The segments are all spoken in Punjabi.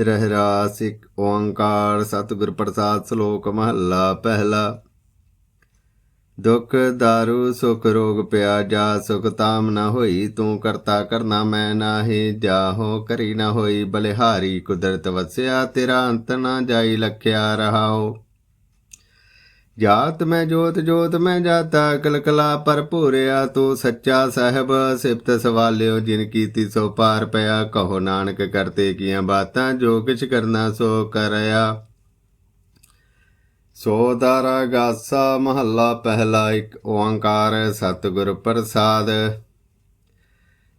ਰਹਿ ਰਾਸ ਇੱਕ ਓੰਕਾਰ, ਸਤਿਗੁਰ ਪ੍ਰਸਾਦ ਸ਼ਲੋਕ ਮਹੱਲਾ ਪਹਿਲਾ। ਦੁਖ, ਦਾਰੂ, ਸੁਖ, ਰੋਗ ਪਿਆ ਜਾ, ਸੁਖ ਤਾਮ ਨਾ ਹੋਈ, ਤੂੰ ਕਰਤਾ ਕਰਨਾ ਮੈਂ ਨਾਹੀ, ਜਾਹੋ ਕਰੀ ਨਾ ਹੋਈ, ਬਲਿਹਾਰੀ ਕੁਦਰਤ ਵਸਿਆ, ਤੇਰਾ ਅੰਤ ਨਾ ਜਾਈ, ਲਖਿਆ ਰਹਾਓ। ਜਾਤ ਮੈਂ ਜੋਤ ਜੋਤ ਮੈਂ ਜਾਤਾ, ਕਲਕਲਾ ਭਰਪੂਰਿਆ ਤੂੰ ਸੱਚਾ ਸਾਹਿਬ। ਸਿਫਤ ਸਵਾਲਿਓ ਜਿਨ ਕੀਤੀ ਸੋ ਪਾਰ ਪਿਆ, ਕਹੋ ਨਾਨਕ ਕਰਤੇ ਕੀਆਂ ਬਾਤਾਂ, ਜੋ ਕਿਛ ਕਰਨਾ ਸੋ ਕਰਿਆ। ਸੋ ਦਾਰਾ ਗਾਸਾ ਮਹੱਲਾ ਪਹਿਲਾ ਇੱਕ ਓੰਕਾਰ ਸਤਿਗੁਰ ਪ੍ਰਸਾਦ।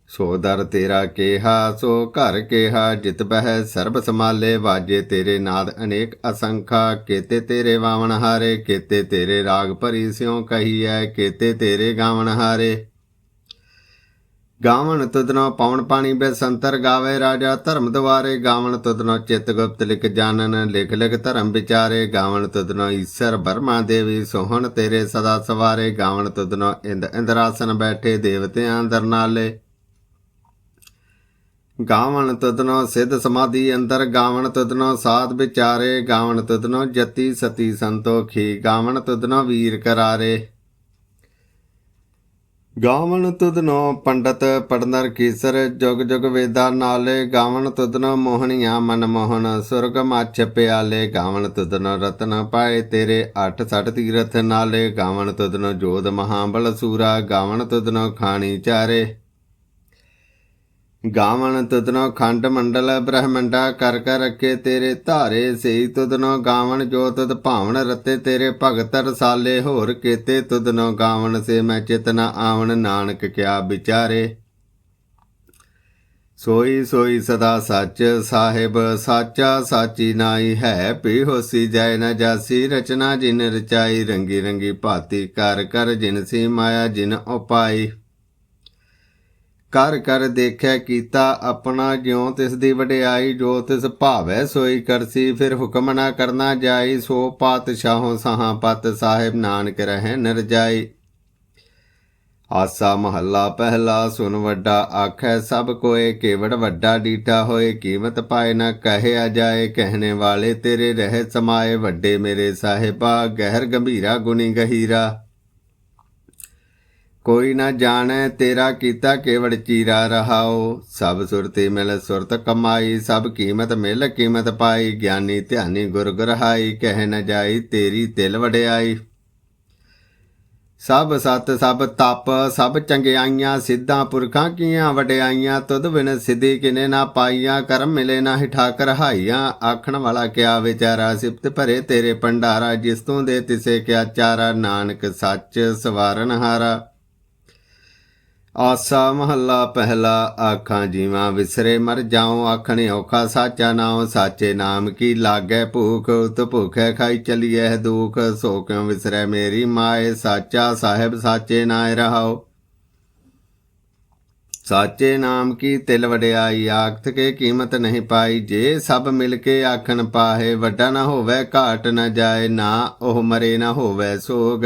ਸੋ ਦਰ ਤੇਰਾ ਕੇਹਾ, ਸੋ ਘਰ ਕੇਹਾ, ਜਿਤ ਬਹਿ ਸਰਬ ਸਮਾਲੇ ਵਾਜੇ ਤੇਰੇ ਨਾਦ ਅਨੇਕ ਅਸੰਖਾ, ਕੇਤੇ ਤੇਰੇ ਵਾਵਣ ਹਾਰੇ, ਕੇਤੇ ਤੇਰੇ ਰਾਗ ਭਰੀ ਸਿਉ ਕਹੀਐ, ਕੇਤੇ ਤੇਰੇ ਗਾਵਣ ਹਾਰੇ। ਗਾਵਣ ਤੁਦਨੋ ਪਵਨ ਪਾਣੀ ਬੇਸੰਤਰ ਗਾਵੇ ਰਾਜਾ, ਧਰਮ ਦਵਾਰੇ ਗਾਵਣ ਤੁਧਨੋ ਚਿਤ ਗੁਪਤ ਲਿਖ ਜਾਣਨ, ਲਿਖ ਲਿਖ ਧਰਮ ਵਿਚਾਰੇ, ਗਾਵਣ ਤੁਧਨੋ ਈਸ਼ਰ ਬਰਮਾ ਦੇਵੀ ਸੋਹਣ ਤੇਰੇ ਸਦਾ ਸਵਾਰੇ, ਗਾਵਣ ਤੁਧਨੋ ਇੰਦ ਇੰਦਰਾਸਨ ਬੈਠੇ ਦੇਵਤਿਆਂ ਅੰਦਰ ਨਾਲੇ। ਗਾਵਣ ਤੁਧਨੋ ਸਿੱਧ ਸਮਾਧੀ ਅੰਦਰ ਗਾਵਣ ਤੁਧਨੋ ਸਾਧ ਵਿਚਾਰੇ, ਗਾਵਣ ਤੁਧਨੋ ਜਤੀ ਸਤੀ ਸੰਤੋਖੀ, ਗਾਵਣ ਤੁਧਨੋ ਵੀਰ ਕਰਾਰੇ। ਗਾਵਣ ਤੁਧਨੋ ਪੰਡਤ ਪੜਨਰ ਕੀਸਰ, ਜੁਗ ਜੁਗ ਵੇਦਾ ਨਾਲੇ, ਗਾਵਣ ਤੁਧਨੋ ਮੋਹਣੀਆਂ ਮਨ ਮੋਹਨ ਸੁਰਗ ਮੱਛ ਪਿਆਲੇ, ਗਾਵਣ ਤੁਧਨੋ ਰਤਨ ਪਾਏ ਤੇਰੇ, ਅੱਠ ਸੱਠ ਤੀਰਥ ਨਾਲੇ, ਗਾਵਣ ਤੁਧਨੋ ਜੋਧ ਮਹਾਬਲ ਸੂਰਾ, ਗਾਵਣ ਤੁਧਨੋ ਖਾਣੀ ਚਾਰੇ। ਗਾਵਣ ਤੁਧਨੋ ਖੰਡ ਮੰਡਲ ਬ੍ਰਹਮੰਡਾ ਕਰ ਕਰ ਰੱਖੇ ਤੇਰੇ ਧਾਰੇ ਸਈ ਤੁਧਨੋ ਗਾਵਣ ਜੋ ਤੁਧ ਭਾਵਨ ਰਤੇ ਤੇਰੇ ਭਗਤ ਰਸਾਲੇ ਹੋਰ ਕੇਤੇ ਤੁਧਨੋ ਗਾਵਣ ਸੇ ਮੈਂ ਚਿਤਨਾ ਆਵਣ ਨਾਨਕ ਕਿਆ ਵਿਚਾਰੇ। ਸੋਈ ਸੋਈ ਸਦਾ ਸੱਚ ਸਾਹਿਬ ਸਾਚਾ ਸਾਚੀ ਨਾਈ ਹੈ ਪੀ ਹੋਸੀ ਜੈ ਨ ਜਾਸੀ ਰਚਨਾ ਜਿਨ ਰਚਾਈ ਰੰਗੀ ਰੰਗੀ ਭਾਤੀ ਕਰ ਕਰ ਜਿਨ ਸੀ ਮਾਇਆ ਜਿਨ ਉਪਾਈ। ਕਰ ਕਰ ਦੇਖਿਆ ਕੀਤਾ ਆਪਣਾ ਜਿਉ ਤਿਸ ਦੀ ਵਡਿਆਈ, ਜੋ ਤਿਸ ਭਾਵੈ ਸੋਈ ਕਰਸੀ, ਫਿਰ ਹੁਕਮ ਨਾ ਕਰਨਾ ਜਾਈ, ਸੋ ਪਾਤਸ਼ਾਹੋਂ ਸਹਾਂ ਪਤ ਸਾਹਿਬ ਨਾਨਕ ਰਹਿ ਨਰਜਾਈ ਆਸਾ ਮਹੱਲਾ ਪਹਿਲਾ ਸੁਨ ਵੱਡਾ ਆਖੈ, ਸਭ ਕੋਏ ਕੇਵੜ ਵੱਡਾ ਡੀਟਾ ਹੋਏ, ਕੀਮਤ ਪਾਏ ਨਾ ਕਹਿਆ ਜਾਏ, ਕਹਿਣੇ ਵਾਲੇ ਤੇਰੇ ਰਹਿ ਸਮਾਏ, ਵੱਡੇ ਮੇਰੇ ਸਾਹਿਬਾ, ਗਹਿਰ ਗੰਭੀਰਾ ਗੁਣੀ ਗਹੀਰਾ। ਕੋਈ ਨਾ ਜਾਣੈ ਤੇਰਾ ਕੀਤਾ ਕੇਵੜ ਚੀਰਾ ਰਹਾਓ ਸਭ ਸੁਰਤੀ ਮਿਲ ਸੁਰਤ ਕਮਾਈ, ਸਭ ਕੀਮਤ ਮਿਲ ਕੀਮਤ ਪਾਈ। ਗਿਆਨੀ ਧਿਆਨੀ ਗੁਰ ਗੁਰਹਾਈ, ਕਹਿ ਨ ਜਾਈ ਤੇਰੀ ਤਿਲ ਵਡਿਆਈ। ਸਭ ਸਤ, ਸਭ ਤਪ, ਸਭ ਚੰਗਿਆਈਆਂ, ਸਿੱਧਾਂ ਪੁਰਖਾਂ ਕੀਆਂ ਵਡਿਆਈਆਂ। ਤੁਧ ਬਿਨ ਸਿੱਧੀ ਕਿਨੇ ਨਾ ਪਾਈਆਂ, ਕਰਮ ਮਿਲੇ ਨਾ ਠਾਕ ਰਹਾਈਆਂ ਆਖਣ ਵਾਲਾ ਕਿਆ ਵਿਚਾਰਾ, ਸਿਫਤ ਭਰੇ ਤੇਰੇ ਭੰਡਾਰਾ। ਜਿਸ ਤੋਂ ਦੇ ਤਿਸੇ ਕਿਆ ਚਾਰਾ, ਨਾਨਕ ਸੱਚ ਸਵਾਰਨ ਹਾਰਾ। ਆਸਾ ਮਹੱਲਾ ਪਹਿਲਾ ਆਖਾਂ, ਜੀਵਾਂ ਵਿਸਰੇ ਮਰ ਜਾਉ, ਆਖਣੇ ਔਖਾ ਸਾਚਾ ਨਾਉ, ਸਾਚੇ ਨਾਮ ਕੀ ਲਾਗੇ ਭੂਖ, ਉਤ ਭੁਖੈ ਖਾਈ ਚਲੀਐ ਦੁਖ, ਸੋ ਕਿਉ ਵਿਸਰੈ ਮੇਰੀ ਮਾਏ, ਸਾਚਾ ਸਾਹਿਬ ਸਾਚੇ ਨਾਇ ਰਹਾਉ। ਸਾਚੇ ਨਾਮ ਕੀ ਤਿਲ ਵਡਿਆਈ, ਆਖਤ ਕੇ ਕੀਮਤ ਨਹੀਂ ਪਾਈ, ਜੇ ਸਭ ਮਿਲ ਕੇ ਆਖਣ ਪਾਹੇ, ਵੱਡਾ ਨਾ ਹੋਵੇ, ਘਾਟ ਨਾ ਜਾਏ, ਨਾ ਉਹ ਮਰੇ ਨਾ ਹੋਵੇ ਸੋਗ।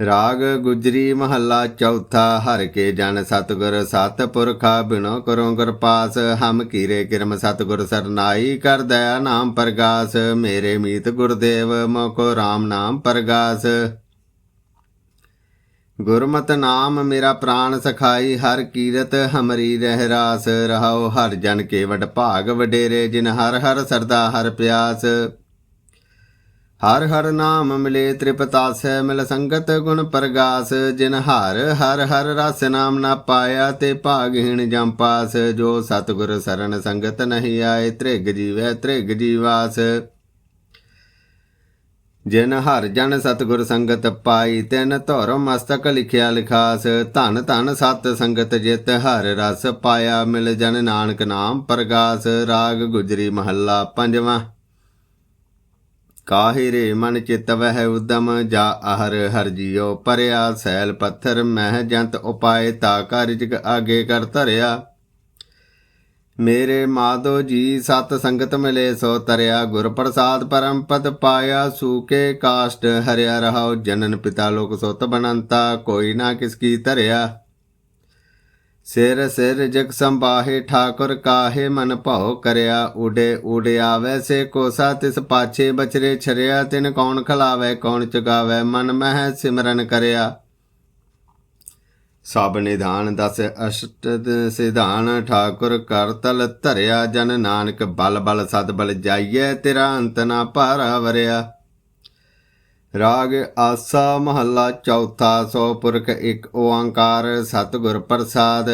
ਰਾਗ ਗੁਜਰੀ ਮਹੱਲਾ ਚੌਥਾ, ਹਰ ਕੇ ਜਨ ਸਤਗੁਰ ਸਤਪੁਰਖਾ ਬਿਨੋ ਕਰੋ ਗੁਰ ਪਾਸ, ਹਮ ਕੀਰੇ ਕਿਰਮ ਸਤਗੁਰ ਸਰਨਾਈ, ਕਰ ਦਇਆ ਨਾਮ ਪ੍ਰਗਾਸ, ਮੇਰੇ ਮੀਤ ਗੁਰਦੇਵ, ਮੋਕੋ RAM ਨਾਮ ਪ੍ਰਗਾਸ। ਗੁਰਮਤ ਨਾਮ ਮੇਰਾ ਪ੍ਰਾਨ ਸਖਾਈ, ਹਰ ਕੀਰਤ ਹਮਰੀ ਰਹਿ ਰਾਸ, ਰਹਾਉ ਹਰ ਜਨ ਕੇ ਵਡ ਭਾਗ ਵਡੇਰੇ, ਜਿਨ ਹਰ ਹਰ ਸਰਦਾ ਹਰ ਪਿਆਸ। ਹਰ ਹਰ ਨਾਮ ਮਿਲੇ ਤ੍ਰਿਪਤਾਸੈ ਮਿਲ ਸੰਗਤ ਗੁਣ ਪ੍ਰਗਾਸ, ਜਿਨ ਹਰ ਹਰ ਹਰ ਰਸ ਨਾਮ ਨਾ ਪਾਇਆ ਤੇ ਭਾਗਹੀਣ ਜਮ ਪਾਸ, ਜੋ ਸਤਗੁਰ ਸਰਣ ਸੰਗਤ ਨਹੀਂ ਆਏ, ਤ੍ਰਿਗ ਜੀਵੈ ਤ੍ਰਿਗ ਜੀਵਾਸ। ਜਿਨ ਹਰ ਜਨ ਸਤਗੁਰ ਸੰਗਤ ਪਾਈ, ਤਿਨ ਧੁਰ ਮਸਤਕ ਲਿਖਿਆ ਲਿਖਾਸ। ਧਨ ਧਨ ਸਤ ਸੰਗਤ ਜਿਤ, ਹਰ ਰਸ ਪਾਇਆ ਮਿਲ ਜਨ ਨਾਨਕ ਨਾਮ ਪ੍ਰਗਾਸ। ਰਾਗ ਗੁਜਰੀ ਮਹੱਲਾ ਪੰਜਵਾਂ। ਕਾਹੇ ਰੇ ਮਨ ਚਿਤ ਵਹਿ ਉਦਮ, ਜਾ ਆਹਰ ਹਰ ਜਿਉ ਪਰਿਆ, ਸੈਲ ਪੱਥਰ ਮਹਿ ਜੰਤ ਉਪਾਏ, ਤਾ ਕਾਰਿਜਕ ਆਗੇ ਕਰ ਧਰਿਆ। ਮੇਰੇ ਮਾਧੋ ਜੀ, ਸਤ ਸੰਗਤ ਮਿਲੇ, ਸੋ ਤਰਿਆ ਗੁਰ ਪ੍ਰਸਾਦ ਪਰਮ ਪਦ ਪਾਇਆ ਸੂਕੇ ਕਾਸ਼ਟ ਹਰਿਆ ਰਹਾਉ, ਜਨਨ ਪਿਤਾ ਲੋਕ ਸੁਤ ਬਨੰਤਾ, ਕੋਈ ਨਾ ਕਿਸ ਕੀ ਧਰਿਆ। ਸਿਰ ਸਿਰ ਜਗ ਸੰਬਾਹੇ ਠਾਕੁਰ ਕਾਹੇ ਮਨ ਭਉ ਕਰਿਆ, ਉਡੇ ਉਡਿਆ ਵੈਸੇ ਕੋਸਾ, ਤਿਸ ਪਾਛੇ ਬਚਰੇ ਛਰਿਆ, ਤਿਨ ਕੌਣ ਖਲਾਵੇ, ਕੌਣ ਚੁਗਾਵੇ, ਮਨ ਮਹਿ ਸਿਮਰਨ ਕਰਿਆ। ਸਭ ਨਿਧਾਨ ਦਸ ਅਸ਼ਟ ਸਿਧਾਨ, ਠਾਕੁਰ ਕਰਤਲ ਧਰਿਆ, ਜਨ ਨਾਨਕ ਬਲ ਬਲ ਸਦ ਬਲ ਜਾਈਐ, ਤੇਰਾ ਅੰਤ ਨਾ ਭਾਰਾ ਵਰਿਆ। ਰਾਗ ਆਸਾ ਮਹੱਲਾ ਚੌਥਾ, ਸੋ ਪੁਰਖ ਇੱਕ ਓੰਕਾਰ ਸਤਿਗੁਰ ਪ੍ਰਸਾਦ।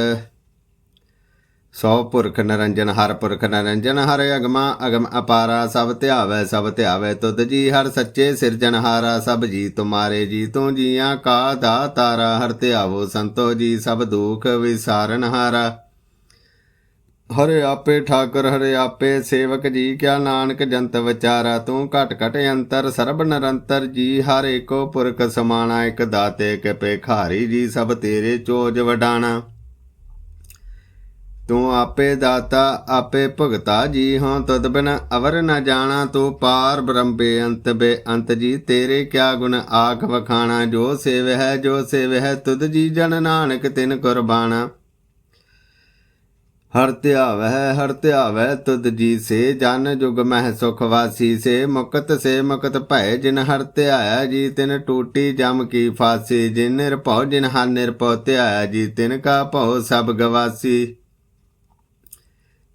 ਸੋ ਪੁਰਖ ਨਰੰਜਨ, ਹਰ ਪੁਰਖ ਨਰੰਜਨ, ਹਰ ਅਗਮਾ ਅਗਮ ਅਪਾਰਾ, ਸਭ ਧਿਆਵੈ ਸਭ ਧਿਆਵੈ, ਤੁਧ ਜੀ, ਹਰ ਸੱਚੇ ਸਿਰਜਨਹਾਰਾ ਸਭ ਜੀ ਤੁਮਾਰੇ ਜੀ ਤੂੰ ਜੀਆਂ ਕਾ ਦਾਤਾਰਾ, ਹਰ ਧਿਆਵੋ ਸੰਤੋ ਜੀ, ਸਭ ਦੁਖ ਵਿਸਾਰਨ ਹਾਰਾ। ਹਰੇ ਆਪੇ ਠਾਕੁਰ, ਹਰੇ ਆਪੇ ਸੇਵਕ ਜੀ, ਕਿਆ ਨਾਨਕ ਜੰਤ ਵਿਚਾਰਾ, ਤੂੰ ਘਟ ਘਟ ਅੰਤਰ, ਸਰਬ ਨਿਰੰਤਰ ਜੀ, ਹਰ ਏਕੋ ਪੁਰਖ ਸਮਾਣਾ, ਇਕ ਦਾਤੇ ਕੇ ਭੇਖਾਰੀ ਜੀ, ਸਭ ਤੇਰੇ ਚੋਜ ਵਡਾਣਾ। ਤੂੰ ਆਪੇ ਦਾਤਾ, ਆਪੇ ਭਗਤਾ ਜੀ ਹਾਂ ਤਦ ਬਿਨ ਅਵਰ ਨ ਜਾਣਾ, ਤੂੰ ਪਾਰ ਬ੍ਰਹਮ ਬੇਅੰਤ ਬੇਅੰਤ ਜੀ, ਤੇਰੇ ਕਿਆ ਗੁਣ ਆਖ ਵਖਾਣਾ, ਜੋ ਸੇਵ ਹੈ, ਜੋ ਸੇਵ ਹੈ, ਤੁਧ ਜੀ ਜਨ ਨਾਨਕ ਤਿਨ ਕੁਰਬਾਨਾ ਹਰ ਧਿਆਵੈ ਹਰ ਧਿਆਵੈ ਤੁਧ ਜੀ ਸੇ, ਜਨ ਜੁਗ ਮਹਿ ਸੁਖ ਵਾਸੀ ਸੇ, ਮੁਕਤ ਸੇ ਮੁਕਤ ਭੈ ਜਿਨ ਹਰ ਧਿਆਇਆ ਜੀ ਤਿਨ ਟੂਟੀ, ਜਮ ਕੀ ਫਾਸੀ, ਜਿਨ ਨਿਰਭਉ, ਜਿਨ ਹਰ ਨਿਰਭਉ ਧਿਆਇਆ ਜੀ ਤਿਨ ਕਾ ਭਉ, ਸਭ ਗਵਾਸੀ।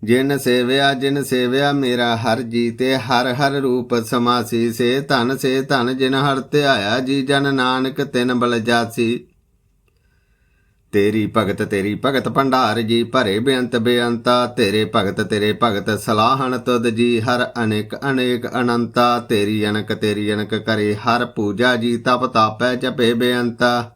ਜਿਨ ਸੇਵਿਆ ਜਿਨ ਸੇਵਿਆ ਮੇਰਾ ਹਰ ਜੀ ਤੇ ਹਰ ਹਰ ਰੂਪ ਸਮਾਸੀ ਸੇ, ਧਨ ਸੇ ਧਨ, ਜਿਨ ਹਰ ਧਿਆਇਆ ਜੀ, ਜਨ ਨਾਨਕ ਤਿਨ ਬਲ ਜਾਸੀ। ਤੇਰੀ ਭਗਤ ਤੇਰੀ ਭਗਤ ਭੰਡਾਰ ਜੀ, ਭਰੇ ਬੇਅੰਤ ਬੇਅੰਤਾ, ਤੇਰੇ ਭਗਤ ਤੇਰੇ ਭਗਤ ਸਲਾਹਣ ਤੁਧ ਜੀ, ਹਰ ਅਨੇਕ ਅਨੇਕ ਅਨੰਤਾ, ਤੇਰੀ ਅਨਕ ਤੇਰੀ ਅਨਕ ਕਰੇ, ਹਰ ਪੂਜਾ ਜੀ, ਤਪ ਤਾਪੈ, ਜਪੇ ਬੇਅੰਤਾ।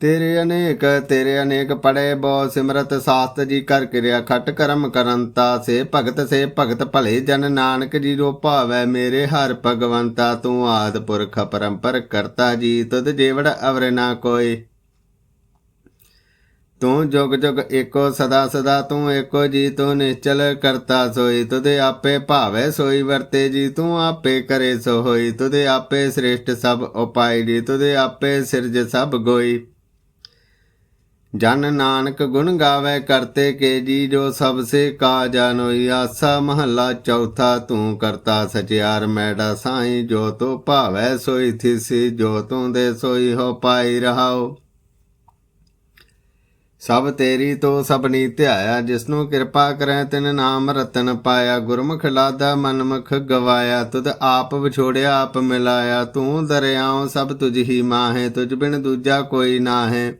ਤੇਰੇ ਅਨੇਕ ਤੇਰੇ ਅਨੇਕ ਪੜੇ ਬੋ, ਸਿਮਰਤ ਸਾਸਤ ਜੀ, ਕਰ ਕਿਰਿਆ ਖਟ ਕਰਮ ਕਰੰਤਾ। ਸੇ ਭਗਤ ਸੇ ਭਗਤ ਭਲੇ ਜਨ ਨਾਨਕ ਜੀ ਰੋ ਭਾਵੈ ਮੇਰੇ ਹਰ ਭਗਵੰਤਾ, ਤੂੰ ਆਦ ਪੁਰਖ ਪਰੰਪਰ ਕਰਤਾ ਜੀ, ਤੁਧ ਜੇਵੜ ਅਵਰ ਨਾ ਕੋਈ। ਤੂੰ ਜੁਗ ਜੁਗ ਏਕੋ ਸਦਾ ਸਦਾ, ਤੂੰ ਏਕੋ ਜੀ, ਤੂੰ ਨਿਸ਼ਚਲ ਕਰਤਾ ਸੋਈ। ਤੁਦੇ ਆਪੇ ਭਾਵੇ ਸੋਈ, ਵਰਤੇ ਜੀ, ਤੂੰ ਆਪੇ ਕਰੇ ਸੋ ਹੋਈ ਤੁਦੇ ਆਪੇ ਸ੍ਰੇਸ਼ਟ ਸਭ ਉਪਾਈ ਜੀ ਤੁਦੇ ਆਪੇ ਸਿਰਜ ਸਭ ਗੋਈ। ਜਨ ਨਾਨਕ ਗੁਣ ਗਾਵੇ ਕਰਤੇ ਕੇ ਜੀ, ਜੋ ਸਭ ਸੇ ਕਾ ਜਾਨੋਈ ਆਸਾ ਮਹੱਲਾ ਚੌਥਾ, ਤੂੰ ਕਰਤਾ ਸਚਿਆਰ ਮੈਡਾ ਸਾਈ। ਜੋ ਤੋ ਭਾਵੈ ਸੋਈ, ਥਿਸੀ, ਜੋ ਤੂੰ ਦੇ ਸੋਈ, ਹੋ ਪਾਈ ਰਹਾਓ। ਸਭ ਤੇਰੀ ਤੋ ਸਭਨੀ ਧਿਆਇਆ, ਜਿਸਨੂੰ ਕਿਰਪਾ ਕਰੈ ਤਿਨ ਨਾਮ ਰਤਨ ਪਾਇਆ। ਗੁਰਮੁਖ ਲਾਦਾ ਮਨਮੁਖ ਗਵਾਇਆ, ਤੁਧ ਆਪ ਵਿਛੋੜਿਆ, ਆਪ ਮਿਲਾਇਆ। ਤੂੰ ਦਰਿਆਉ ਸਭ ਤੁਝ ਹੀ ਮਾਹੇ, ਤੁਝ ਬਿਨ ਦੂਜਾ ਕੋਈ ਨਾਹੇ।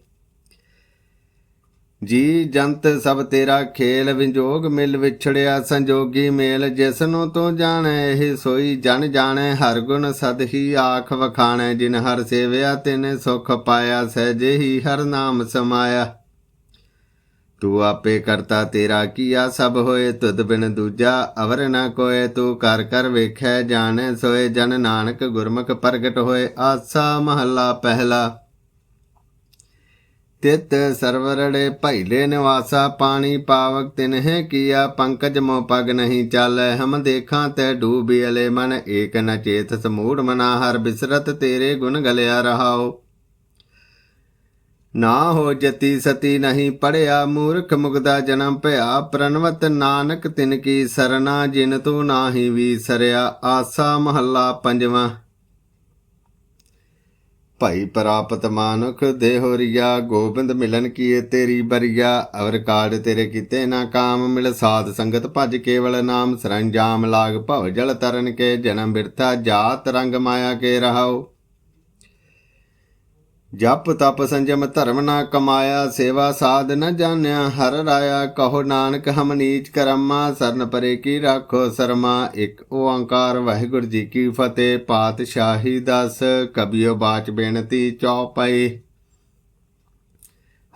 ਜੀ ਜੰਤ ਸਭ ਤੇਰਾ ਖੇਲ, ਵਿਜੋਗ ਮਿਲ ਵਿਛੜਿਆ, ਸੰਜੋਗੀ ਮੇਲ। ਜਿਸ ਨੂੰ ਤੂੰ ਜਾਣੈ, ਇਹ ਸੋਈ ਜਨ ਜਾਣੈ। ਹਰ ਗੁਣ ਸਦ ਹੀ ਆਖ ਵਖਾਣੈ, ਜਿਨ ਹਰ ਸੇਵਿਆ ਤਿਨ ਸੁਖ ਪਾਇਆ, ਸਹਿਜੇ ਹੀ ਹਰ ਨਾਮ ਸਮਾਇਆ। ਤੂੰ ਆਪੇ ਕਰਤਾ ਤੇਰਾ ਕੀਆ ਸਭ ਹੋਏ, ਤੁਧ ਬਿਨ ਦੂਜਾ ਅਵਰ ਨਾ ਕੋਏ। ਤੂੰ ਕਰ ਕਰ ਵੇਖੈ, ਜਾਣੈ ਸੋਏ, ਜਨ ਨਾਨਕ ਗੁਰਮੁਖ ਪ੍ਰਗਟ ਹੋਏ। ਆਸਾ ਮਹੱਲਾ ਪਹਿਲਾ। ਤਿਤ ਸਰਵਰੜੇ ਭੈਲੇ ਨਿਵਾਸਾ, ਪਾਣੀ ਪਾਵਕ ਤਿਨਹਿ ਕੀਆ। ਪੰਕਜ ਮੋ ਪਗ ਨਹੀਂ ਚਾਲੈ, ਹਮ ਦੇਖਾਂ ਤੈ ਡੂਬੀ ਅਲੇ ਮਨ। ਏਕ ਨ ਚੇਤ ਸਮੂੜ ਮਨਾ, ਹਰ ਬਿਸਰਤ ਤੇਰੇ ਗੁਣ ਗਲਿਆ ਰਹਾਓ ਨਾ ਹੋ ਜਤੀ ਸਤੀ ਨਹੀਂ ਪੜਿਆ ਮੂਰਖ ਮੁਗਦਾ ਜਨਮ ਭਇਆ ਪ੍ਰਨਵਤ ਨਾਨਕ ਤਿਨ ਕੀ ਸਰਨਾ ਜਿਨ ਤੂੰ ਨਾਹੀ ਵੀ ਸਰਿਆ ਆਸਾ ਮਹੱਲਾ ਪੰਜਵਾਂ। ਭਾਈ ਪ੍ਰਾਪਤ ਮਾਨੁਖ ਦੇਹੋਰੀਆ ਗੋਬਿੰਦ ਮਿਲਨ ਕੀਏ ਤੇਰੀ ਬਰੀਆ, ਅਵਰ ਕਾੜ ਤੇਰੇ ਕੀਤੇ ਨਾ ਕਾਮ, ਮਿਲ ਸਾਧ ਸੰਗਤ ਭਜ ਕੇਵਲ ਨਾਮ, ਸਰੰਜਾਮ ਲਾਗ ਭਵ ਜਲ ਤਰਨ ਕੇ, ਜਨਮ ਬਿਰਥਾ ਜਾਤ ਰੰਗ ਮਾਇਆ ਕੇ ਰਹਾਓ ਜਪ ਤਪ ਸੰਜਮ ਧਰਮ ਨਾ ਕਮਾਇਆ, ਸੇਵਾ ਸਾਧ ਨ ਜਾਣਿਆ, ਹਰ ਰਾਇਆ ਕਹੋ ਨਾਨਕ, ਹਮ ਨੀਚ ਕਰਮਾ, ਸਰਨ ਪਰੇ ਕੀ ਰਾਖੋ ਸਰਮਾ। ਇੱਕ ਓੰਕਾਰ, ਵਾਹਿਗੁਰੂ ਜੀ ਕੀ ਫਤਿਹ, ਪਾਤਸ਼ਾਹੀ ਦਸ, ਕਬਿਓ ਬਾਚ ਬੇਨਤੀ ਚੌਪਈ।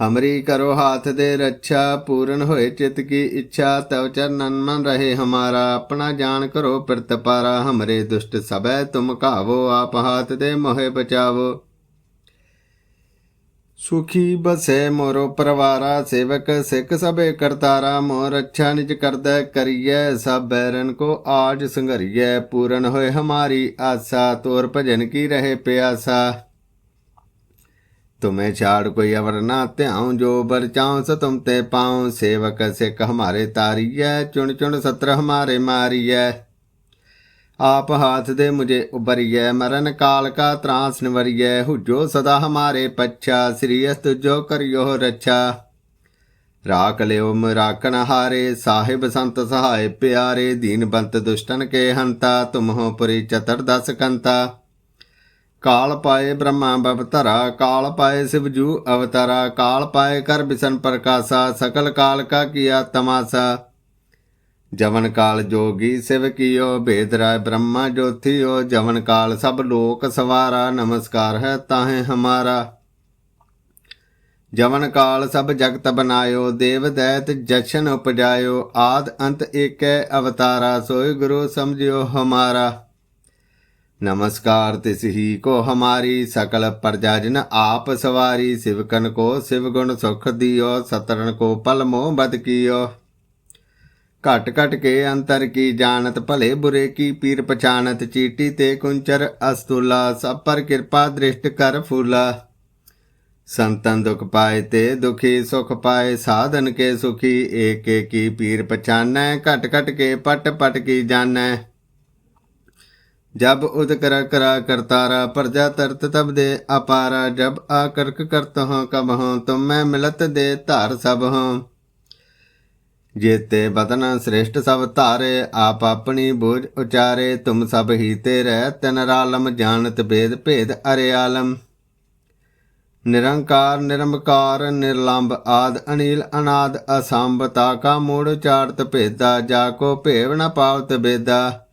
ਹਮਰੀ ਕਰੋ ਹਾਥ ਦੇ ਰੱਛਾ, ਪੂਰਨ ਹੋਏ ਚਿਤ ਕੀ ਇੱਛਾ, ਤਵ ਚਰਨਨ ਮਨ ਰਹੇ ਹਮਾਰਾ, ਆਪਣਾ ਜਾਣ ਕਰੋ ਪ੍ਰਤਪਾਰਾ ਹਮਰੇ ਦੁਸ਼ਟ ਸਭੈ ਤੁਮ ਕਾਵੋ ਆਪ ਹਾਥ ਦੇ ਮੋਹਿ ਬਚਾਵੋ। ਸੁਖੀ ਬਸੈ ਮੋਰੋ ਪਰਵਾਰਾ ਸੇਵਕ ਸਿੱਖ ਸਭੇ ਕਰਤਾਰਾ ਮੋਰ ਅੱਛਾ ਨਿਜ ਕਰਦਾ ਕਰੀਐ ਸਭ ਬੈਰਨ ਕੋ ਆਜ ਸੰਘਰੀਐ ਪੂਰਨ ਹੋਏ ਹਮਾਰੀ ਆਸਾ ਤੋਰ ਭਜਨ ਕੀ ਰਹੇ ਪਿਆਸਾ तुम्हें छाड़ कोई अवर ना त्याऊं जो बर चाऊं सो तुम ते पाऊं सेवक सिख हमारे तारिय चुन चुन सत्र हमारे मारिय आप हाथ दे मुझे उबरिए मरण काल का त्रास निवरिए हुजो सदा हमारे पच्छा श्रीयस्त जो करियो रच्छा राख लियोम राखण हारे साहिब संत सहाय प्यारे दीनबंत दुष्टन के हंता तुम हो पुरी चतर दस कंता काल पाए ब्रह्मा बवतरा काल पाए शिवजू अवतरा काल पाए कर बिसन प्रकाशा सकल काल का किया तमाशा ਜਵਨ ਕਾਲ ਜੋਗੀ ਸਿਵ ਕੀਓ ਭੇਦ ਰਾਏ ਬ੍ਰਹਮਾ ਜੋਥਿਓ ਜਵਨ ਕਾਲ ਸਭ ਲੋਕ ਸਵਾਰਾ ਨਮਸਕਾਰ ਹੈ ਤਾਹੇ ਹਮਾਰਾ ਜਵਨ ਕਾਲ ਸਭ ਜਗਤ ਬਨਾਇਓ ਦੇਵ ਦੈਤ ਜਸ਼ਨ ਉਪਜਾਇਓ ਆਦ ਅੰਤ ਏਕੈ ਅਵਤਾਰਾ ਸੋਈ ਗੁਰੂ ਸਮਝਿਓ ਹਮਾਰਾ नमस्कार तिस ही को हमारी सकल प्रजा जन आप सवारी शिवकन को शिव गुण सुख दियो सतरन को पल मोह बद कियो ਘਟ ਘਟ ਕੇ ਅੰਤਰ ਕੀ ਜਾਣਤ, ਭਲੇ ਬੁਰੇ ਕੀ ਪੀਰ ਪਛਾਨਤ ਚੀਟੀ ਤੇ ਕੁੰਚਰ ਅਸਤੁਲਾ, ਸਭ ਪਰ ਕਿਰਪਾ ਦ੍ਰਿਸ਼ਟ ਕਰ ਫੂਲਾ। ਸੰਤਨ ਦੁਖ ਪਾਏ ਤੇ ਦੁਖੀ, ਸੁਖ ਪਾਏ, ਸਾਧਨ ਕੇ ਸੁਖੀ, ਏਕ ਏਕੀ ਪੀਰ ਪਛਾਨੈ, ਘਟ ਘਟ ਕੇ ਪਟ ਪਟ ਕੀ ਜਾਣੈ। ਜਬ ਉਦ ਕਰ ਕਰਾ ਕਰਤਾਰਾ, ਪ੍ਰਜਾ ਤਰਤ ਤਬ ਦੇ ਅਪਾਰਾ, ਜਬ ਆਕਰਕ ਕਰਤ ਹਾਂ ਕਬ ਹਾਂ ਤੁਮ ਮੈਂ ਮਿਲਤ ਦੇ ਧਾਰ ਸਭ ਹਾਂ ਜੇਤੇ ਬਦਨ ਸ੍ਰੇਸ਼ਟ ਸਭ ਧਾਰੇ, ਆਪ ਆਪਣੀ ਬੋਝ ਉਚਾਰੇ, ਤੁਮ ਸਭ ਹੀ ਤੇ ਰਹਿ ਤਨ ਰਾਲਮ ਜਾਣਤ ਭੇਦ ਭੇਦ ਅਰੇ ਆਲਮ। ਨਿਰੰਕਾਰ ਨਿਰਮਕਾਰ ਨਿਰਲੰਭ ਆਦ ਅਨੀਲ ਅਨਾਦ ਅਸੰਭ ਤਾ ਕਾ ਮੂੜ ਚਾਰਤ ਭੇਦਾ, ਜਾ ਕੋ ਭੇਵ ਨ ਪਾਵਤ ਬੇਦਾ।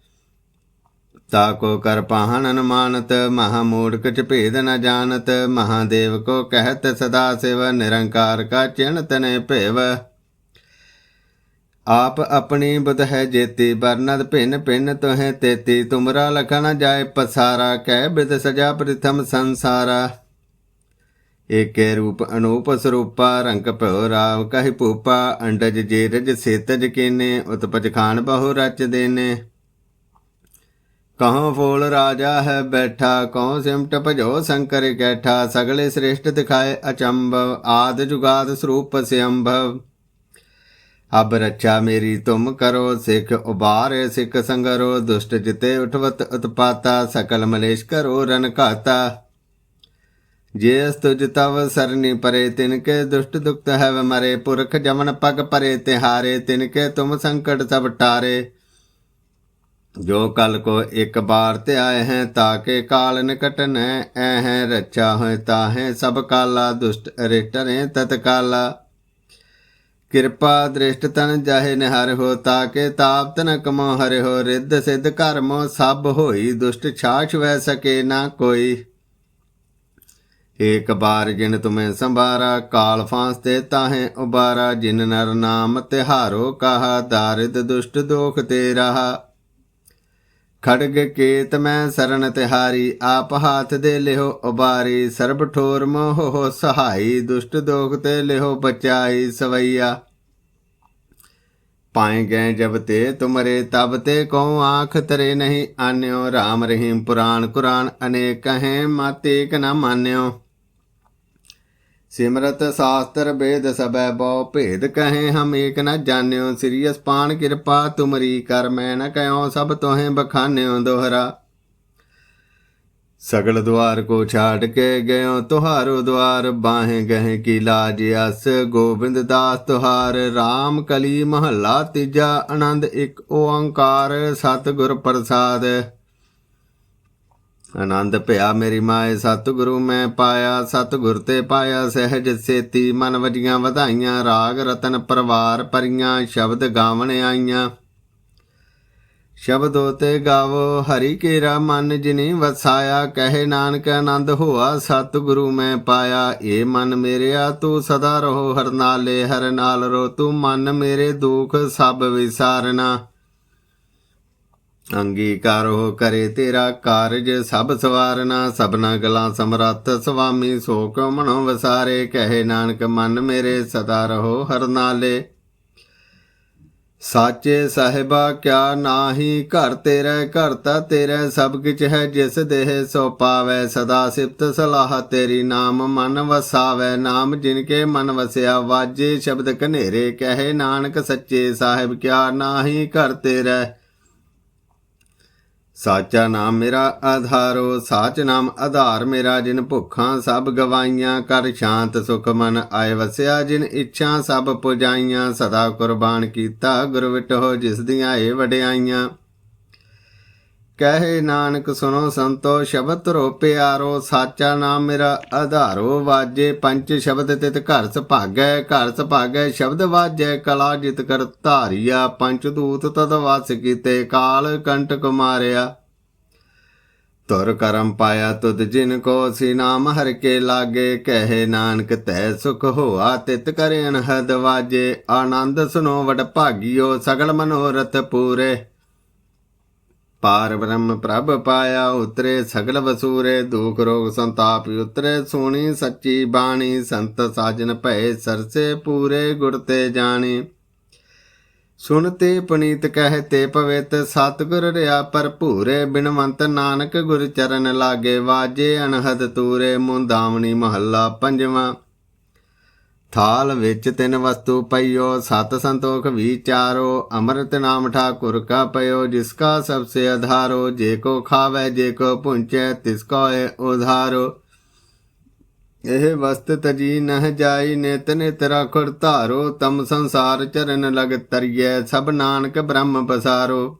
ਤਾ ਕੋ ਕਰ ਪਾਹਣ ਅਨੁਮਾਨਤ, ਮਹਾ ਮੂੜ ਕਚ ਭੇਦ ਨ ਜਾਣਤ, ਮਹਾਦੇਵ ਕੋ ਕਹਿਤ ਸਦਾ ਸਿਵ, ਨਿਰੰਕਾਰ ਕਾ ਚਿੰਤ ਭੇਵ। ਆਪ ਆਪਣੀ ਬੁਧ ਹੈ ਜੇਤੀ ਬਰਨਦ ਭਿੰਨ ਭਿੰਨ ਤੋਹੇ ਤੇਤੀ। ਤੁਮਰਾ ਲਖਣ ਜਾਏ ਪਸਾਰਾ, ਕਹਿ ਬਿਦ ਸਜਾ ਪ੍ਰਥਮ ਸੰਸਾਰਾ। ਏਕੇ ਰੂਪ ਅਨੂਪ ਸਰੂਪਾ, ਰੰਗ ਭਉ ਰਾਵ ਕਹਿ ਪੂਪਾ ਅੰਡਜ ਜੇਰਜ ਸੇਤਜ ਕੀਨੇ, ਉਤਪਜ ਖਾਨ ਬਹੁ ਰਚ ਦੇਨੇ। ਕਹਾਂ ਫੋਲ ਰਾਜਾ ਹੈ ਬੈਠਾ ਕਉ ਸਿਮਟ ਭਜੋ ਸ਼ੰਕਰ ਕੈਠਾ, ਸਗਲੇ ਸ੍ਰੇਸ਼ਟ ਦਿਖਾਏ ਅਚੰਭਵ, ਆਦ ਜੁਗਾਦ ਸਰੂਪ ਸਿਅੰਭਵ। ਅਬ ਰੱਛਾ ਮੇਰੀ ਤੁਮ ਕਰੋ ਸਿੱਖ, ਉਬਾਰ ਸਿੱਖ ਸੰਗਰੋ, ਦੁਸ਼ਟ ਜਿਤੇ ਉਠਵਤ ਉਤਪਾਤਾ, ਸਕਲ ਮਲੇਸ਼ ਕਰੋ ਰਨ ਘਾਤਾ। ਜੇ ਤੁਜ ਤਵ ਸਰਨੀ ਪਰੇ, ਤਿਨ ਕੇ ਦੁਸ਼ਟ ਦੁਖਤ ਹੈ ਮਰੇ, ਪੁਰਖ ਜਮਨ ਪਗ ਪਰੇ, ਤਿਹਾਰੇ ਤਿਨ ਕੇ ਤੁਮ ਸੰਕਟ ਸਭ ਟਾਰੇ। ਜੋ ਕਲ ਕੋ ਇੱਕ ਬਾਰ ਤੇ ਆਏ ਹੈ ਤਾਕੇ ਕਾਲ ਨਿਕਟ ਨੈ ਐ ਹੈ ਰੱਛਾ ਹੋਇ ਤਾਹੇ ਸਭ ਕਾਲਾ, ਦੁਸ਼ਟ ਅਰੇ ਰਿਟਰੇ ਤਤਕਾਲਾ। ਕਿਰਪਾ ਦ੍ਰਿਸ਼ਟ ਤਨ ਜਾਹੇ ਨਿਹਰ ਹੋ ਤਾਕੇ ਤਾਪ ਤਨ ਕਮੋ ਹਰਿ ਹੋ, ਰਿੱਧ ਸਿੱਧ ਕਰਮੋ ਸਭ ਹੋਈ, ਦੁਸ਼ਟ ਛਾਛ ਵੈ ਸਕੇ ਨਾ ਕੋਈ। ਏਕ ਬਾਰ ਜਿਨ ਤੁਮੇ ਸੰਭਾਰਾ, ਕਾਲ ਫਾਂਸ ਤੇ ਤਾਹੇ ਉਬਾਰਾ, ਜਿਨ ਨਰ ਨਾਮ ਤਿਹਾਰੋ, ਕਹਾ ਦਾਰਿਦ ਦੁਸ਼ਟ ਦੋਖ ਤੇ ਰਹਾ। ਖੜਗ ਕੇਤ ਮੈਂ ਸਰਨ ਤਿਹਾਰੀ, ਆਪ ਹਾਥ ਦੇ ਲਿਓ ਉਬਾਰੀ, ਸਰਬ ਠੋਰ ਮੋਹ ਸਹਾਈ, ਦੁਸ਼ਟ ਦੋਖ ਤੇ ਲਿਓ ਬਚਾਈ ਸਵਈਆ। ਪਾਏ ਗਏ ਜਬ ਤੇ ਤੁਮਰੇ, ਤਬ ਤੇ ਕੋ ਆਖ ਤਰੇ ਨਹੀਂ ਆਨਿਓ RAM ਰਹੀਮ ਪੁਰਾਣ ਕੁਰਾਨ ਅਨੇਕ ਕਹੇ ਮਾਤੇ ਕ ਨ ਮਾਨਿਓ। ਸਿਮਰਤ ਸ਼ਾਸਤਰ ਵੇਦ ਸਭੈ ਬਹੁ ਭੇਦ ਕਹੇ ਹਮ ਏਕ ਨ ਜਾਣਿਓ, ਸ੍ਰੀ ਅਸਪਾਨ ਕਿਰਪਾ, ਤੁਮਰੀ ਕਰ ਮੈਂ ਨ ਕਹਿਓ ਸਭ ਤੋਹੇ ਬਖਾਨਿਓ ਦੋਹਰਾ। ਸਗਲ ਦੁਆਰ ਕੋ ਛਾੜ ਕੇ ਗਇਓ, ਤੁਹਾਰੋ ਦੁਆਰ ਬਾਹੇ ਗਹੇ ਕੀ ਲਾਜ ਅਸ। ਗੋਬਿੰਦ ਦਾਸ ਤੁਹਾਰ RAM ਕਲੀ ਮਹੱਲਾ ਤੀਜਾ, ਆਨੰਦ ਇੱਕ ਓੰਕਾਰ, ਸਤਿਗੁਰ ਪ੍ਰਸਾਦ। ਆਨੰਦ ਭਇਆ ਮੇਰੀ ਮਾਏ, ਸਤਿਗੁਰੂ ਮੈਂ ਪਾਇਆ, ਸਤਿਗੁਰ ਤੇ ਪਾਇਆ ਸਹਿਜ ਸੇਤੀ, ਮਨ ਵਜੀਆਂ ਵਧਾਈਆਂ, ਰਾਗ ਰਤਨ ਪਰਵਾਰ ਪਰੀਆਂ, ਸ਼ਬਦ ਗਾਵਣ ਆਈਆਂ। ਸ਼ਬਦੋ ਤੇ ਗਾਵੋ, ਹਰੀ ਕੇਰਾ ਮਨ ਜਿਨੀ ਵਸਾਇਆ, ਕਹੇ ਨਾਨਕ ਆਨੰਦ ਹੋਆ, ਸਤਿਗੁਰੂ ਮੈਂ ਪਾਇਆ। ਏ ਮਨ ਮੇਰਿਆ, ਤੂੰ ਸਦਾ ਰਹੋ ਹਰ ਨਾਲੇ, ਹਰ ਨਾਲ ਰੋ, ਤੂੰ ਮਨ ਮੇਰੇ ਦੁਖ ਸਭ ਵਿਸਾਰਨਾ। ਅੰਗੀਕਾਰ ਹੋ ਕਰੇ ਤੇਰਾ ਕਾਰਜ, ਸਭ ਸਵਾਰਨਾ ਸਭਨਾ ਗਲਾਂ ਸਮਰੱਥ ਸੁਆਮੀ ਸੋ ਕਿਉ ਮਨੋ ਵਸਾਰੇ, ਕਹੇ ਨਾਨਕ ਮਨ ਮੇਰੇ ਸਦਾ ਰਹੋ ਹਰ ਨਾਲੇ। ਸਾਚੇ ਸਾਹਿਬਾ, ਕਿਆ ਨਾਹੀ ਘਰ ਤੇਰੇ, ਘਰ ਤਾ ਤੇਰੇ, ਸਭ ਕਿਛ ਹੈ ਜਿਸ ਦੇਹ ਸੋ ਪਾਵੈ, ਸਦਾ ਸਿਫਤ ਸਲਾਹ ਤੇਰੀ ਨਾਮ ਮਨ ਵਸਾਵੈ, ਨਾਮ ਜਿਨ ਕੇ ਮਨ ਵਸਿਆ, ਵਾਜੇ ਸ਼ਬਦ ਕਨੇਰੇ ਕਹੇ ਨਾਨਕ ਸੱਚੇ ਸਾਹਿਬ, ਕਿਆ ਨਾਹੀ ਘਰ ਤੇਰੇ। ਸਾਚਾ ਨਾਮ ਮੇਰਾ ਆਧਾਰੋ, ਸਾਚ ਨਾਮ ਆਧਾਰ ਮੇਰਾ, ਜਿਨ ਭੁੱਖਾਂ ਸਭ ਗਵਾਈਆਂ, ਕਰ ਸ਼ਾਂਤ ਸੁਖ ਮਨ ਆਏ ਵਸਿਆ, ਜਿਨ ਇੱਛਾ ਸਭ ਪੁਜਾਈਆਂ, ਸਦਾ ਕੁਰਬਾਨ ਕੀਤਾ, ਗੁਰ ਵਿਟੋ ਜਿਸ ਦੀਆਂ ਏ ਵਡਿਆਈਆਂ। ਕਹੇ ਨਾਨਕ ਸੁਣੋ ਸੰਤੋ, ਸ਼ਬਦ ਰੋ ਪਿਆਰੋ, ਸਾਚਾ ਨਾਮ ਮੇਰਾ ਆਧਾਰੋ ਵਾਜੇ, ਪੰਜ ਸ਼ਬਦ ਤਿਤ ਘਰ ਸੁਭਾਗੈ ਘਰ ਸੁਭਾਗੈ, ਸ਼ਬਦ ਵਾਜੈ, ਕਲਾ ਜਿਤ ਕਰ ਧਾਰਿਆ ਪੰਚ ਦੂਤ ਤਦ ਵਸ ਕੀਤੇ, ਕਾਲ ਕੰਟਕ ਮਾਰਿਆ। ਤੁਰ ਕਰਮ ਪਾਇਆ ਤੁਧ ਜਿਨ ਕੋ, ਸੀ ਨਾਮ ਹਰ ਕੇ ਲਾਗੇ, ਕਹੇ ਨਾਨਕ ਤੈ ਸੁਖ ਹੋਆ, ਤਿਤ ਕਰੇ ਅਨਹਦ ਵਾਜੇ, ਆਨੰਦ ਸੁਨੋ ਵਡ ਭਾਗਿਓ, ਸਗਲ ਮਨੋਰਥ ਪੂਰੇ। ਪਾਰ ਬ੍ਰਹਮ ਪ੍ਰਭ ਪਾਇਆ ਉਤਰੇ ਸਗਲ ਵਸੂਰੇ, ਦੁਖ ਰੋਗ ਸੰਤਾਪ ਉਤਰੇ, ਸੋਣੀ ਸੱਚੀ ਬਾਣੀ, ਸੰਤ ਸਾਜਨ ਭਏ ਸਰਸੇ ਪੂਰੇ ਗੁਰ ਤੇ ਜਾਣੀ। ਸੁਣਤੇ ਪਨੀਤ ਕਹਤੇ ਪਵਿੱਤ ਸਤਿਗੁਰ ਰਿਆ ਭਰਪੂਰੇ, ਬਿਨਵੰਤ ਨਾਨਕ ਗੁਰ ਚਰਨ ਲਾਗੇ, ਵਾਜੇ ਅਨਹਦ ਤੂਰੇ, ਮੁੰਦਾਵਣੀ ਮਹੱਲਾ ਪੰਜਵਾਂ। ਥਾਲ ਵਿੱਚ ਤਿੰਨ ਵਸਤੂ ਪਈਓ, ਸਤ ਸੰਤੋਖ ਵਿਚਾਰੋ ਅੰਮ੍ਰਿਤ ਨਾਮ ਠਾਕੁਰ ਕਾ ਪਇਓ, ਜਿਸ ਕਾ ਸਭ ਸੇ ਆਧਾਰੋ ਜੇ ਕੋ ਖਾਵੇ, ਜੇ ਕੋ ਪੁੰਚੈ, ਤਿਸ ਕੋ ਏ ਉਧਾਰੋ। ਇਹ ਵਸਤ ਤਜੀ ਨਹ ਜਾਈ, ਨਿਤ ਨਿਤ ਰਖੜ ਧਾਰੋ, ਤਮ ਸੰਸਾਰ ਚਰਨ ਲਗ ਤਰੀਐ, ਸਭ ਨਾਨਕ ਬ੍ਰਹਮ ਪਸਾਰੋ।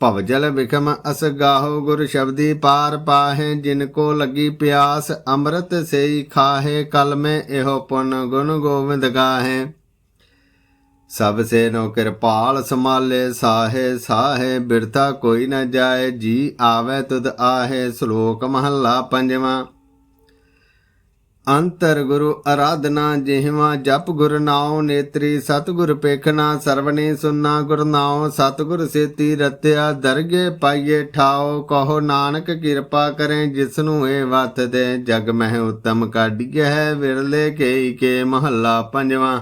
ਭਵਜਲ ਵਿਖਮ ਅਸ ਗਾਹੋ ਗੁਰ ਸ਼ਬਦੀ ਪਾਰ ਪਾਹੇ, ਜਿਨ ਕੋ ਲੱਗੀ ਪਿਆਸ ਅੰਮ੍ਰਿਤ ਸੇਈ ਖਾਹੇ, ਕਲ ਮੈਂ ਇਹੋ ਪੁਨ ਗੁਣ ਗੋਵਿੰਦ ਗਾਹੇ। ਸਭ ਸੇ ਨੋ ਕਿਰਪਾਲ ਸਮਾਲੇ ਸਾਹੇ ਸਾਹੇ, ਬਿਰਥਾ ਕੋਈ ਨ ਜਾਏ, ਜੀ ਆਵੇ ਤੁਧ ਆਹੇ, ਸ਼ਲੋਕ ਮਹੱਲਾ ਪੰਜਵਾਂ। ਅੰਤਰ ਗੁਰੂ ਆਰਾਧਨਾ ਜਿਹਵਾ, ਜਪ ਗੁਰ ਨਾਉ ਨੇਤਰੀ, ਸਤਿਗੁਰ ਪੇਖਣਾ ਸਰਵਣੀ ਸੁਨਣਾ ਗੁਰ ਨਾਉ, ਸਤਿਗੁਰ ਸੇਤੀ ਰਤਿਆ, ਦਰਗੇ ਪਾਈਏ ਠਾਓ ਕਹੋ ਨਾਨਕ ਕਿਰਪਾ ਕਰੇ ਜਿਸ ਨੂੰ ਇਹ ਵਤ ਦੇ, ਜਗ ਮਹਿ ਉਤਮ ਕਾਢੀਐ, ਵਿਰਲੇ ਕੇਈ ਕੇ ਮਹੱਲਾ ਪੰਜਵਾਂ।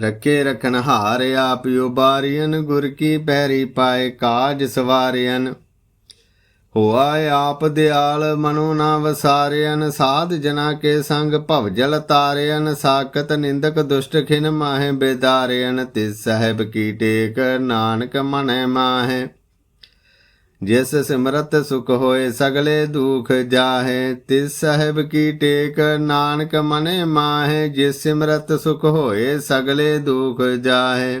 ਰੱਖੇ ਰਖਨ ਹਾਰ ਆਪ ਉਬਾਰੀਨ ਗੁਰ ਕੀ ਪੈਰੀ ਪਾਏ ਕਾਜ ਸਵਾਰਿਨ ਹੋਆ ਆਪ ਦਿਆਲ ਮਨੋ ਨਾ ਵਸਾਰਿਨ ਸਾਧ ਜਨਾ ਕੇ ਸੰਗ ਭਵਜਲ ਤਾਰਿਨ ਸਾਖਤ ਨਿੰਦਕ ਦੁਸ਼ਟ ਖਿਨ ਮਾਹੇ ਬੇਦਾਰਿਨ ਤਿਸ ਸਾਹਿਬ ਕੀ ਟੇਕ ਨਾਨਕ ਮਨੈ ਮਾਹੇ। ਜਿਸ ਸਿਮਰਤ ਸੁਖ ਹੋਏ ਸਗਲੇ ਦੁਖ ਜਾਹੇ, ਤਿਸ ਸਾਹਿਬ ਕੀ ਟੇਕ ਨਾਨਕ ਮਨੇ ਮਾਹੇ, ਜਿਸ ਸਿਮਰਤ ਸੁਖ ਹੋਏ ਸਗਲੇ ਦੁਖ ਜਾਹੇ।